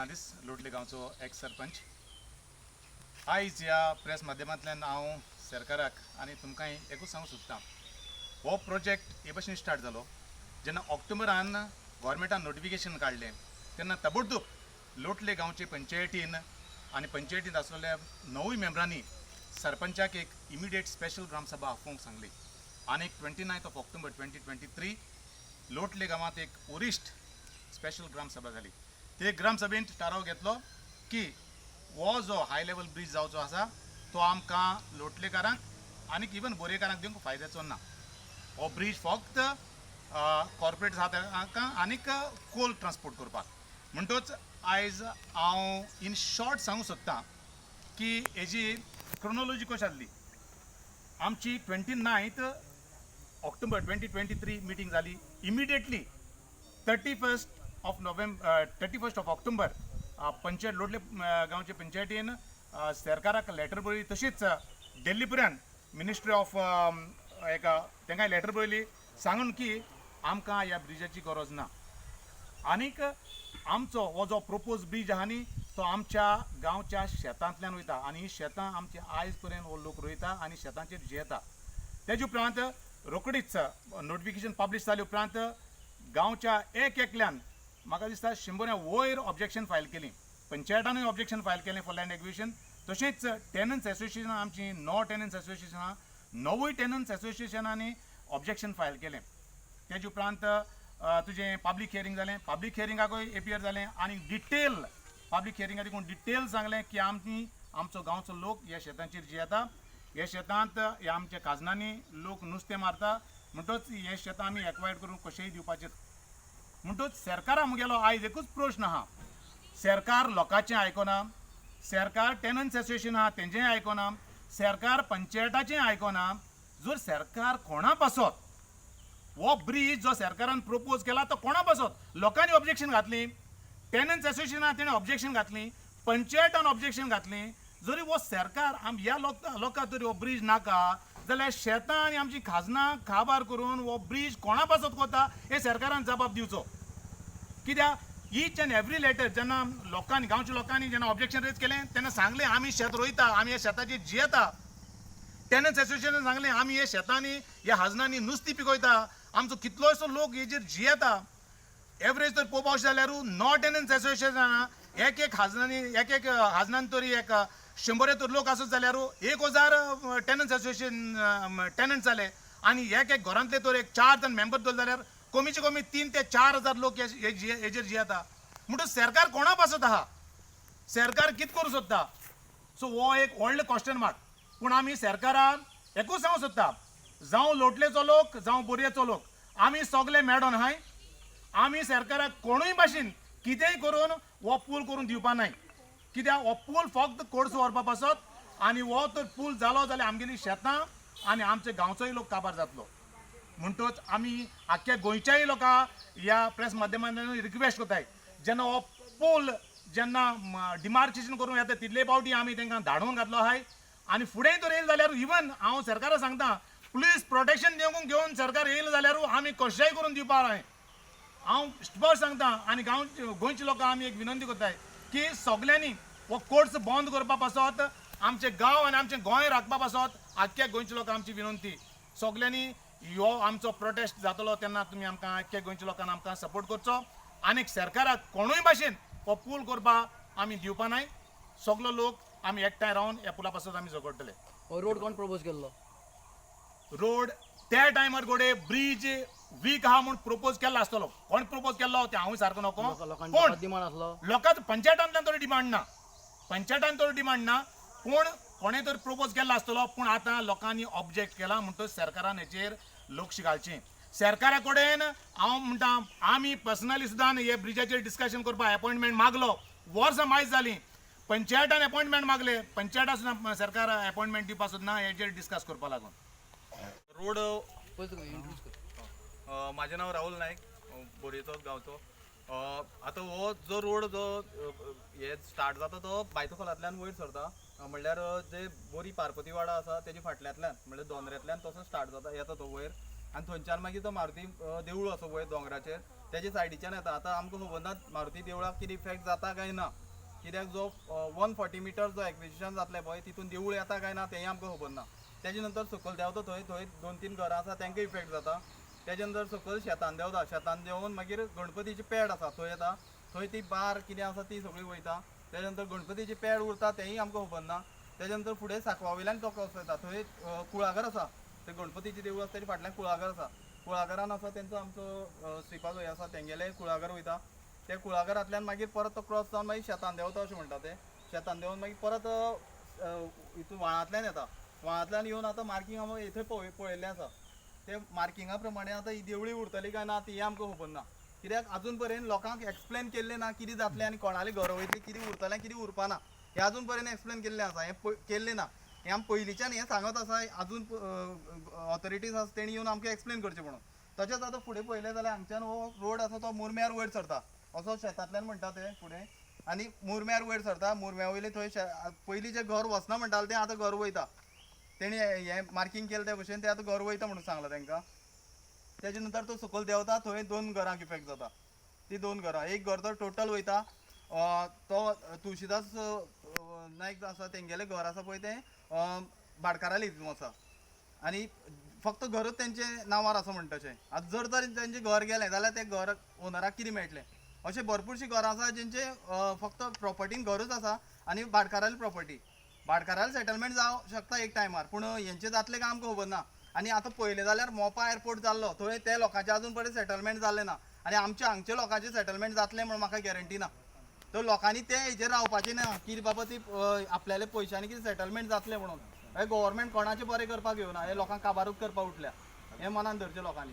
फर्नांडीस लोटले गांवचो एक्स सरपंच. आयज ह्या प्रेस माध्यमांतल्यान हांव सरकाराक आनी तुमकांय एकूच सांगूंक सोदतां. हो प्रोजेक्ट हे भशेन स्टार्ट जालो जेन्ना ऑक्टोबरान गोवोरमेंटान नोटिफिकेशन काडलें तेन्ना ताबडतोब लोटले गांवचे पंचायतीन आनी पंचायतींत आसलेल्या णवूय मेंबरांनी सरपंचाक एक इमिडिएट स्पेशल ग्रामसभा आपोवंक सांगली. आनी twenty ninth of October twenty twenty three लोटले गांवांत एक ओरिस्ट स्पेशल ग्रामसभा जाली ते ग्रामसभेन थाराव घेतलो की हो जो हाय लेवल ब्रिज जावचो आसा तो आमकां लोटलेकारांक आनीक इवन बोरेकारांक दिवंक फायद्याचो ना. हो ब्रिज फक्त कॉर्पोरेट जाता आनीक कोल ट्रान्सपोर्ट करपाक. म्हणटच आयज हांव इन शॉर्ट सांगूंक सोदतां की हेजी क्रोनोलॉजी कशी आसली? आमची twenty ninth October twenty twenty three meeting जाली immediately thirty first of November thirty first of October panchayat लोटले uh, गांवचे पंचायतीन uh, सरकाराक लेटर बरयली तशीच uh, दिल्ली पर्यंत मिनिस्ट्री ऑफ um, एका तांकां लेटर बरयली सांगून की आमकां ह्या ब्रिजाची गरज ना. आनीक आमचो हो जो प्रपोज ब्रिज आहा न्ही तो आमच्या गांवच्या शेतांतल्यान वयता आनी ही शेतां आमची आयज पर्यंत हो लोक रोयता आनी शेतांचेर जियेता तेजे उपरांत रोकडीच नोटिफिकेशन पब्लीश जाले उपरांत गांवच्या एक एकल्यान म्हाका दिसता शंबरा वयर ऑब्जेक्शन फायल केली. पंचायतानूय ऑब्जेक्शन फायल केलें फॉर लँड एक्विशन तशेंच टेनन्स एसोसिएशनां आमची नो टेनन्स एसोसिएशनां नवूय टेनन्स एसोसिएशनांनी ऑब्जेक्शन फायल केलें. तेजे उपरांत तुजें पब्लीक हियरींग जालें पब्लीक हियरिंगाकूय एपियर जालें आनी डिटेल पब्लीक हियरिंगा देखून डिटेल सांगलें की आमची आमचो गांवचो लोक ह्या शेतांचेर जियेता ह्या शेतांत ह्या आमच्या काजनांनी लोक नुस्तें मारता. म्हणटच हे शेतां आमी एक्वायड करून कशेंय दिवपाचें म्हणटूच सरकारा मुगेलो आयज एकूच प्रश्न आहा सरकार लोकांचें आयकना सरकार टेनंट्स असोसिएशन आहा तेंचेंय आयकना सरकार पंचायताचें आयकना जर सरकार कोणा पासत हो ब्रिज जो सरकारान प्रपोज केला तो कोणा पासत लोकांनी ऑब्जेक्शन घातली. टेनंट्स असोसिएशनान तेणें ऑब्जेक्शन घातली. पंचायतान ऑब्जेक्शन घातली. जरी हो सरकार आम ह्या लोक लोकांक जरी हो ब्रिज नाका जाल्यार शेतां आनी आमची खाजनां काबार करून हो ब्रिज कोणा पासत कोता हे सरकारान जबाब दिवचो. कित्याक ईच एन एवरी लेटर जेन्ना लोकांनी गांवच्या लोकांनी जेन्ना ऑब्जेक्शन रेज केलें तेन्ना सांगलें आमी शेत रोयता आमी हे शेताचेर जियेता. टॅनन्स एसोसिएशनान सांगलें आमी हे शेतांनी ह्या हाजनांनी नुस्तीं पिकयता आमचो कितलोसो लोक हेजेर जियेता. एवरेज तर पळोवपाक जाल्यारू नॉ टेनन्स एसोसिएशना एक एक हाजनांनी एक एक हाजनान तरी एक शंबर तर लोक आसत जाल्यार एक हजार टेनन्स असोसिएशन टेनन्ट जाले आनी एक एक घरांतले तर एक चार जण मेंबर दवर जाल्यार कमीचे कमी तीन ते चार हजार लोक हेजेर जियेता म्हणटच सरकार कोणा पासत आहा सरकार कित करूं सोदता सो हो एक व्हडलो क्वेश्चन मार्क पूण आमी सरकारान एकूच सांगूंक सोदता जावं लोटलेचो लोक जावं बोरयेचो लोक आमी सगळे मेळोन हाय. आमी सरकाराक कोणूय भाशेन कितेंय करून हो पूल करून दिवपा नाय कित्याक हो पूल फक्त कोर्स व्हरपा पासत आनी हो तर पूल जालो जाल्यार आमगेली शेतां आनी आमच्या गांवचोय लोक काबार जातलो. म्हणटच आमी आख्ख्या गोंयच्याय लोकां ह्या प्रेस माध्यमांतल्यान रिक्वेस्ट कोताय जेन्ना हो पूल जेन्ना डिमार्केशन करूं येता तितले पावटी आमी तांकां धाडून घातलो आहाय आनी फुडेंय तर येयले जाल्यार इवन हांव सरकाराक सांगता प्लीज प्रोटेक्शन दिवंक घेवन सरकार येयले जाल्यार आमी कशेंय करून दिवपा जाय हांव स्पश्ट सांगता आनी गांव गोंयच्या लोकांक आमी एक विनंती करताय की सगल्यांनी हो कोर्स बंद करपा पासत आमचे गांव आनी आमचें गोंय राखपा पासत आख्ख्या गोंयच्या लोकांक आमची विनंती. सगल्यांनी ह्यो आमचो प्रोटेस्ट जातलो तेन्ना तुमी आमकां आख्ख्या गोंयच्या लोकांक आमकां सपोर्ट करचो. आनीक सरकाराक कोणूय भाशेन हो पूल करपा आमी दिवपा नाय. सगलो लोक आमी एकठांय रावन ह्या पुला पासत आमी झगडटले. हो रोड कोण प्रपोज केल्लो? रोड त्या टायमार गोडे ब्रिज वीक आहा म्हूण प्रपोज केल्लो आसतलो कोण प्रपोज केल्लो ते हांवूय सारको नको. पूण डिमांड आसलो लोकांचो पंचायतांतल्यान तरी डिमांड ना. पंचायतान तरी डिमांड ना. पूण कोणें तरी प्रपोज केल्लो आसतलो पूण आतां लोकांनी ऑब्जेक्ट केला म्हणटच सरकारान हेचेर लक्ष घालचें सरकारा कडेन हांव म्हणटा आमी पर्सनली सुद्दां हे ब्रिजाचेर डिस्कशन करपाक अपॉयंटमेंट मागलो. वर्सां मायज जालीं पंचायतान अपॉयंटमेंट मागले. पंचायता सुद्दां सरकार अपॉयंटमेंट दिवपा सुद्दां हेचेर डिस्कस करपा लागून. रोड माझे नाव राहुल नायक अ, बोरयेचोच गांवचो. आतां हो जो रोड जो हे स्टार्ट जाता तो बायतोखोलातल्यान वयर सरता. म्हणल्यार जे बोरी पार्पतीवाडा आसा तेजे फाटल्यांतल्यान म्हणल्यार दोंदऱ्यांतल्यान तसो स्टार्ट जाता येता तो वयर. आनी थंयच्यान मागीर तो मारुती देवूळ असो वयर दोंगराचेर तेजे सायडीच्यान येता. आतां आमकां खबर ना मारुती देवळाक कितें इफेक्ट जाता काय ना. कित्याक जो वन फोर्टी मिटर जो एक्विजिशन जातलें पळय तितून देवूळ येता काय ना तेंय आमकां खबर ना. तेजे नंतर सकयल देंवता थंय थंय दोन तीन घरां आसा तेंकां इफेक्ट जाता. तेजे नंतर सकयल शेतान देंवता शेतान देंवन मागीर गणपतीची पॅड आसा थंय येता. थंय ती बार कितें आसा ती सगळी वयता. तेजे नंतर गणपतीची पॅड उरता तेंय आमकां खबर ना तेजे नंतर फुडें साकवा वयल्यान तो कसो येता थंय कुळागर आसा. ते गणपतीची देवूळ आसा तेजे फाटल्यान कुळागर आसा. कुळागरान आसा तेंचो आमचो श्रीपाद वय आसा तेंगेले कुळागर वयता. ते कुळागरांतल्यान मागीर परत तो क्रॉस जावन मागीर शेतान देंवता अशें म्हणटा ते. शेतान देंवन मागीर परत हितून व्हाळांतल्यान येता. व्हाळांतल्यान येवन आतां मार्कींग आमी थंय पळय पळयल्लें आसा. ते मार्किंगा प्रमाणे आतां ही देवळी उरतली काय ना ती आमकां खबर ना. कित्याक अजून पर्यंत लोकांक एक्सप्लेन केल्लें ना कितें जातलें आनी कोणाले घरा वयतली कितें उरतलें कितें उरपा ना. हें अजून पर्यंत एक्सप्लेन केल्लें आसा हें पय- केल्लें ना. हें आमी पयलींच्यान हें सांगत आसा अजून ऑथॉरिटीज आसा तेणी येवन आमकां एक्सप्लेन करचें म्हणून. तशेंच आतां फुडें पळयलें जाल्यार हांगच्यान हो रोड आसा तो मुरम्यार वयर सरता. असो शेतांतल्यान म्हणटा ते फुडें आनी मुरम्यार वयर सरता मुरम्या वयले थंय पयलीं जें घर वचना म्हणटाले तें आतां घर वयता. तेणी हें मार्किंग केलें ते भशेन तें आतां घर वयता म्हणून सांगलां तांकां तेजे नंतर तो सकयल देंवता थंय दोन घरांक इफेक्ट जाता ती दोन घरां. एक घर तर टोटल वयता तो तुळशीदास नायक जो आसा तेंगेलें घर आसा पळय तें भाटकाराली हितून आसा आनी फक्त घरच तेंचे नांवार आसा म्हणटाचें आतां जर तर तेंचें घर गेलें जाल्यार तें घर ओनराक कितें मेळटलें अशें भरपूरशीं घरां आसा जेंचे फक्त प्रॉपर्टीन घरच आसा आनी भाटकाराली प्रॉपर्टी भाटकाराली सेटलमेंट जावं शकता एक टायमार पूण हेंचें जातलें काय आमकां खबर ना? आनी आतां पळयलें जाल्यार मोपा एअरपोर्ट जाल्लो थंय ते लोकांचे अजून पर्यंत सेटलमेंट जाल्लें ना. आनी आमच्या हांगचे लोकांचे सेटलमेंट जातलें म्हणून म्हाका गॅरंटी ना. तर लोकांनी ते हेजेर रावपाचें ना की बाबा ती आपल्याले पयशांनी कितें सेटलमेंट जातलें म्हणून. हे गव्हर्मेंट कोणाचें बरें करपाक घेवना हे लोकांक काबारूच करपाक उठल्या. हें मनान धरचें लोकांनी.